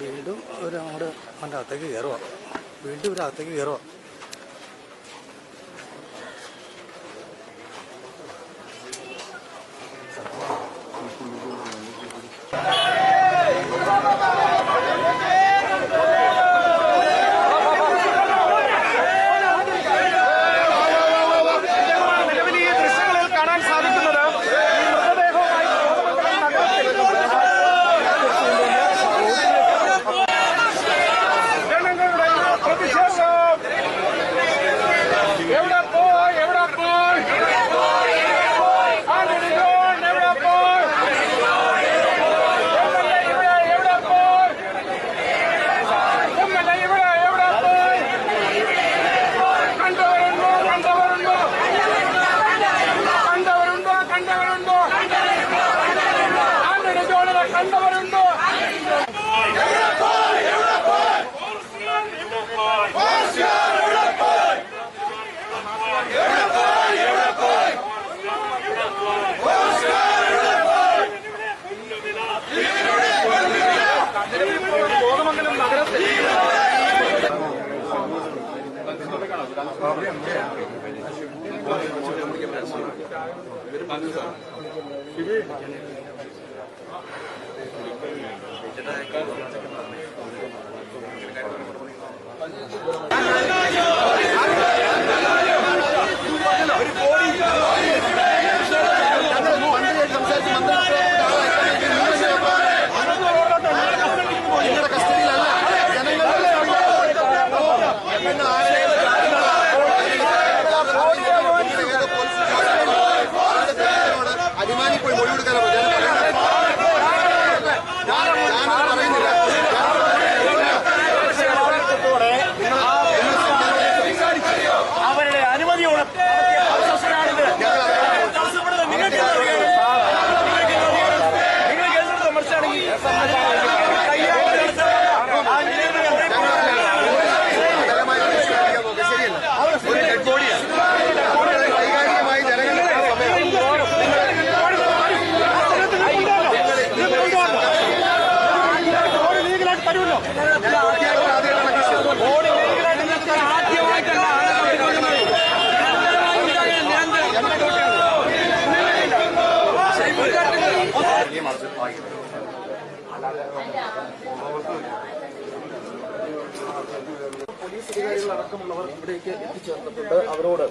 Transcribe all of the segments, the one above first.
വീണ്ടും ഒരാട് അവന്റെ അകത്തേക്ക് കയറുക. വീണ്ടും ഒരു അകത്തേക്ക് കയറുക. Gracias. മറിച്ച് വാങ്ങി പോലീസ് അധികാരികളടക്കമുള്ളവർ ഇവിടേക്ക് എത്തിച്ചേർന്നിട്ടുണ്ട്. അവരോട്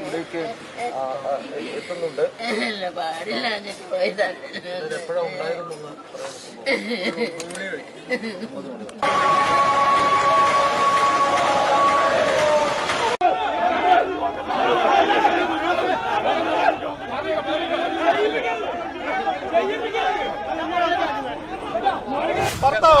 ഇവിടേക്ക് എത്തുന്നുണ്ട്. എപ്പോഴാ ഉണ്ടായിരുന്നു ഭർത്താവ്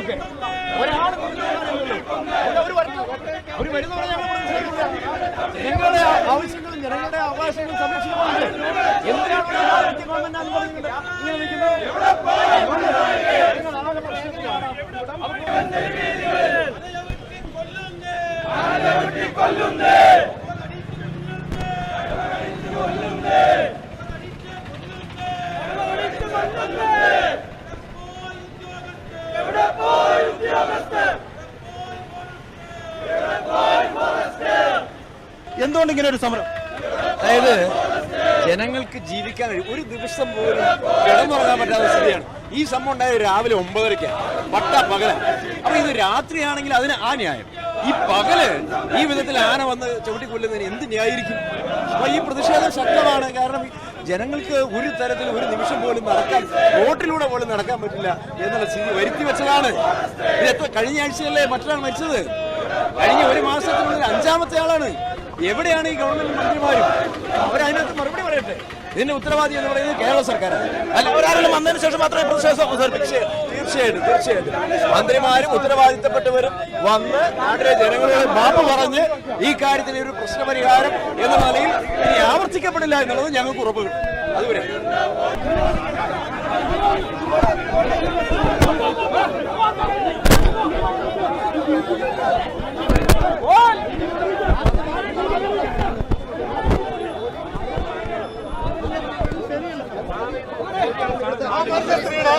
ഗവൺമെന്റ് എന്തുകൊണ്ട് ഇങ്ങനെ ഒരു സമരം? അതായത് ജനങ്ങൾക്ക് ജീവിക്കാൻ. ഒരു ദിവസം പോലും കിടന്നുറങ്ങാൻ പറ്റാത്ത സ്ഥിതിയാണ്. ഈ സംഭവം ഉണ്ടായത് രാവിലെ ഒമ്പതരയ്ക്ക്. പട്ട പകല. അപ്പൊ ഇത് രാത്രിയാണെങ്കിൽ അതിന് ആ ന്യായം. ഈ പകൽ ഈ വിധത്തിൽ ആന വന്ന് ചവിട്ടിക്കൊല്ലുന്നതിന് എന്ത് ന്യായീകരിക്കും അപ്പൊ ഈ പ്രതിഷേധം ശക്തമാണ്. കാരണം ജനങ്ങൾക്ക് ഒരു തരത്തിൽ ഒരു നിമിഷം പോലും നടക്കാൻ റോട്ടിലൂടെ പോലും നടക്കാൻ പറ്റില്ല എന്നുള്ള സ്ഥിതി വരുത്തി വെച്ചതാണ്. ഇത് എത്ര കഴിഞ്ഞ ആഴ്ചയല്ലേ മറ്റൊരാൾ മരിച്ചത്? കഴിഞ്ഞ ഒരു മാസത്തിനുള്ളിൽ അഞ്ചാമത്തെ ആളാണ്. എവിടെയാണ് ഈ ഗവൺമെന്റ് മന്ത്രിമാരും? അവരതിനകത്ത് മറുപടി പറയട്ടെ. ഇതിന്റെ ഉത്തരവാദി എന്ന് പറയുന്നത് കേരള സർക്കാരാണ്. അല്ല ഒരാളും വന്നതിന് ശേഷം മാത്രമേ പ്രതിഷേധം. തീർച്ചയായിട്ടും തീർച്ചയായിട്ടും. മന്ത്രിമാരും ഉത്തരവാദിത്തപ്പെട്ടവരും വന്ന് നാട്ടിലെ ജനങ്ങളെ മാപ്പ് പറഞ്ഞ് ഈ കാര്യത്തിന് ഒരു പ്രശ്നപരിഹാരം എന്ന നിലയിൽ ഇനി ആവർത്തിക്കപ്പെടില്ല എന്നുള്ളത് ഞങ്ങൾക്ക് ഉറപ്പ് കിട്ടും. അതുവരെ. Thank ഒന്ന് സ്ത്രീയുടെ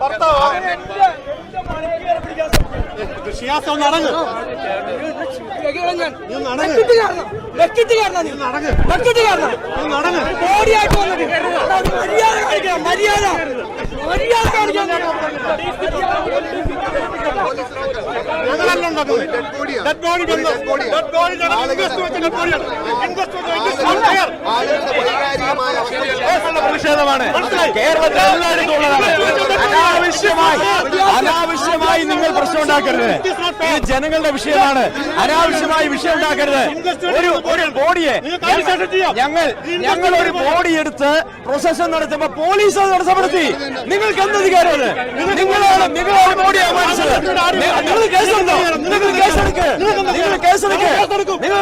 ഭർത്താവ്. ഷിയാസ് ഒന്ന് അടങ്ങ് മര്യാദ മര്യാദ ഡെഡ് ബോഡി ഡെഡ് വൈകാരികമായ അവസ്ഥ പ്രതിഷേധമാണ് കേരളത്തിൽ എല്ലായിടത്തും ഉള്ളതാണ്. അനാവശ്യമായി അനാവശ്യമായി നിങ്ങൾ പ്രശ്നം ഉണ്ടാക്കരുത്. ഇത് ജനങ്ങളുടെ വിഷയമാണ്. അനാവശ്യമായി വിഷയം ഉണ്ടാക്കരുത്. ഒരു ഒരു ബോഡിയെ ഞങ്ങൾ ഞങ്ങൾ ഒരു ബോഡി എടുത്ത് പ്രൊസഷൻ നടത്തുമ്പോ പോലീസ് അത് തടസ്സപ്പെടുത്തി നിങ്ങൾക്ക് എന്ത് അധികാരമാണ് നിങ്ങളാണ് നിങ്ങളാണ് മോഡി അപമാനിച്ചത്. നിങ്ങൾ കേസെടുത്തോ നിങ്ങൾ കേസെടുക്ക് നിങ്ങൾ കേസെടുക്ക് നിങ്ങൾ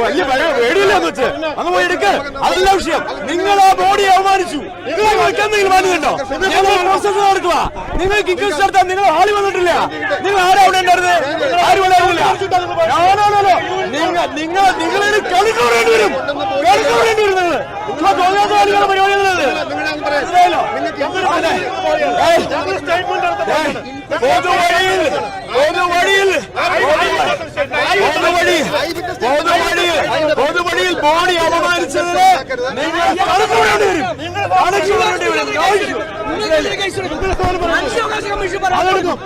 വലിയ പേടിയില്ലെന്ന് വെച്ച്. അങ്ങ് പോയി എടുക്ക്. അതല്ല വിഷയം. നിങ്ങൾ ആ ബോഡി അപമാനിച്ചു. നിങ്ങൾക്ക് എന്തെങ്കിലും മാനുണ്ടോ ഞങ്ങൾ പ്രോസസ് നടക്കുക നിങ്ങൾക്ക് ഇംഗ്ലീഷ് നടത്താൻ നിങ്ങൾ ആളി വന്നിട്ടില്ല. നിങ്ങൾ ആരാ അവിടെ ഉണ്ടായിരുന്നത്? ആരും ഉണ്ടായിരുന്നില്ല. no. നിങ്ങൾ നിങ്ങൾ നിങ്ങളിത് കളിക്കൂടേണ്ടി വരും. കളിക്കൂടേണ്ടി വരും നിങ്ങൾ. പരിപാടി മനസ്സിലായല്ലോ? അതെ. പൊതുവഴിയിൽ പൊതുവഴിയിൽ പൊതുവഴി പൊതുവഴി പൊതുവഴിയിൽ ബോഡി അപമാനിച്ചതിന് നിങ്ങൾ കണക്കുകൂടേണ്ടി വരും കണക്കുകൂടേണ്ടി വരും അതെടുക്കും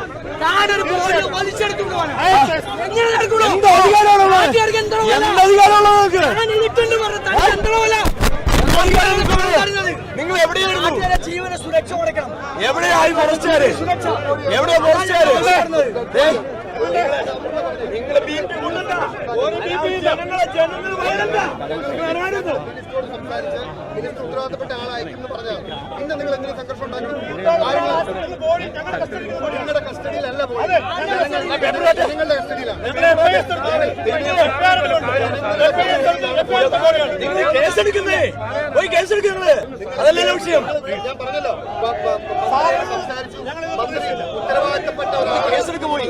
എന്ത് അധികാരമാണുള്ളത് എന്ത് അധികാരമുള്ളത് നിങ്ങൾക്ക് എന്ത് അധികാരമുള്ളത് നിങ്ങൾ എവിടെയായിരുന്നു? ജീവന സുരക്ഷ കൊടുക്കണം. എവിടെയായി ഫോറസ്റ്റുകാര് എവിടെ ഫോറസ്റ്റുകാര് നിങ്ങൾ ബി പി ഒരു ബി പി ജനങ്ങളെ ജനങ്ങൾ ഉത്തരവാദിത്തപ്പെട്ട ആളായിരിക്കും എന്ന് പറഞ്ഞാൽ പിന്നെ നിങ്ങൾ എങ്ങനെ സംഘർഷം ഉണ്ടാക്കണം? കസ്റ്റഡിയിലല്ല പോയി നിങ്ങളുടെ കസ്റ്റഡിയിലാണ് നിങ്ങൾ കേസെടുക്കുന്നേ. പോയി കേസെടുക്കുന്നത് അതല്ലല്ലോ വിഷയം? ഞാൻ പറഞ്ഞല്ലോ. സംസാരിച്ചു. മന്ത്രി ഉത്തരവാദിത്തപ്പെട്ട ഒരാൾ കേസെടുക്ക് പോയി.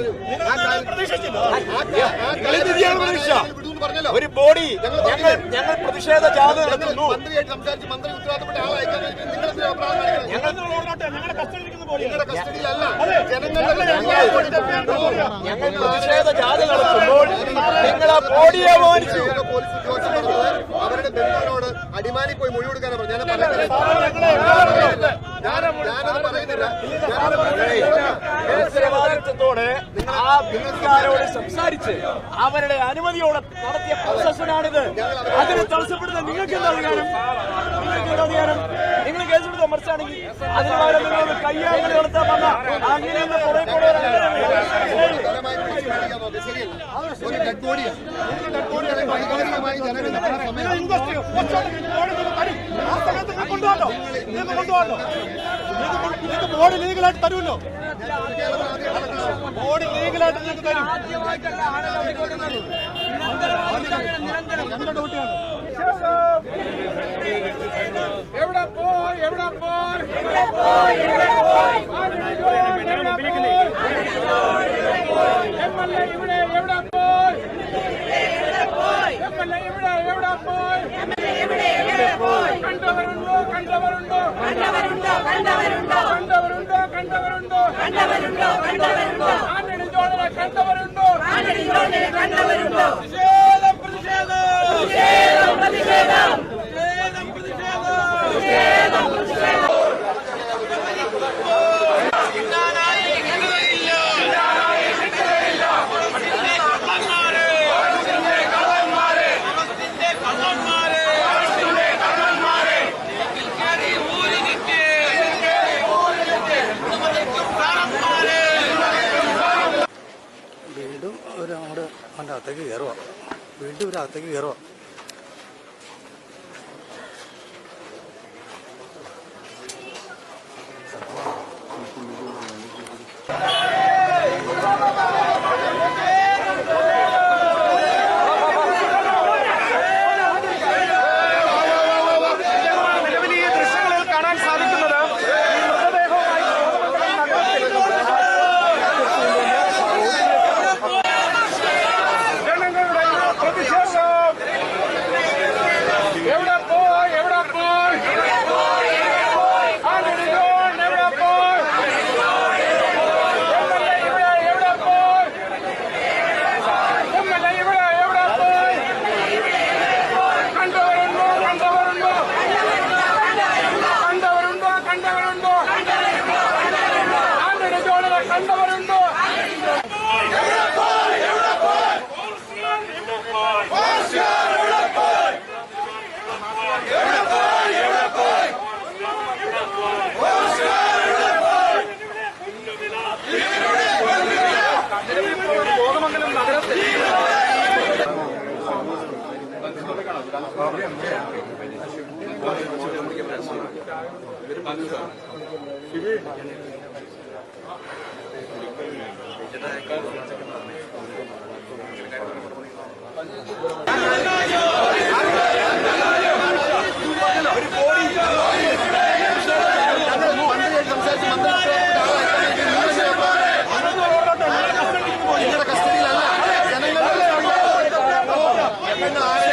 ഒരു ബോഡി ഞങ്ങൾ ഞങ്ങൾ പ്രതിഷേധ ജാഥ നടത്തുന്നു. ഞങ്ങൾ പ്രതിഷേധ ജാഥ നടത്തുമ്പോൾ നിങ്ങൾ ആ ബോഡിയെ പോലീസ് ഉദ്യോഗസ്ഥരോട് അവരുടെ ബന്ധുക്കളോട് അടിമാലി പോയി മൊഴി കൊടുക്കാനാണ് പറഞ്ഞത് ഞാൻ ഞാനത് പറയുന്നില്ല ബന്ധുക്കാരോട് സംസാരിച്ച് അവരുടെ അനുമതിയോടെ നടത്തിയ പ്രോസസ്സിനാണിത് അതിനെ തടസ്സപ്പെടുന്ന നിങ്ങൾക്ക് എന്താ അധികാരം നിങ്ങൾക്ക് എന്താ അധികാരം നിങ്ങൾ കേസെടുത്ത മറിച്ചാണെങ്കിൽ അതിന് പകരം നിങ്ങൾ കയ്യാങ്കളി നടത്താൻ വന്ന അങ്ങനെയൊന്ന് കുറെ കൂടെ ഒരു ഡെഡ് ബോഡിയാണ് ഡെഡ് ബോഡിയാണ് വൈകാരികമായി ജനങ്ങൾ സമയം ബോഡി ലീഗലായിട്ട് തരുമല്ലോ ബോഡി ലീഗലായിട്ട് നിങ്ങൾക്ക് തരും ഞങ്ങളുടെ ഡ്യൂട്ടിയാണ് சேவகம் எவ்வளோ போர் எவ்வளோ போர் எம்எல்ஏ இவ்வளோ எவ்வளோ போர் எம்எல்ஏ இவ்வளோ எவ்வளோ போர் கண்டவருண்டோ கண்டவருண்டோ கண்டவருண்டோ கண்டவருண்டோ கண்டவருண்டோ கண்டவருண்டோ கண்டவருண்டோ கண்டவருண்டோ கண்டவருண்டோ கண்டவருண்டோ கண்டவருண்டோ ഞങ്ങളുടെ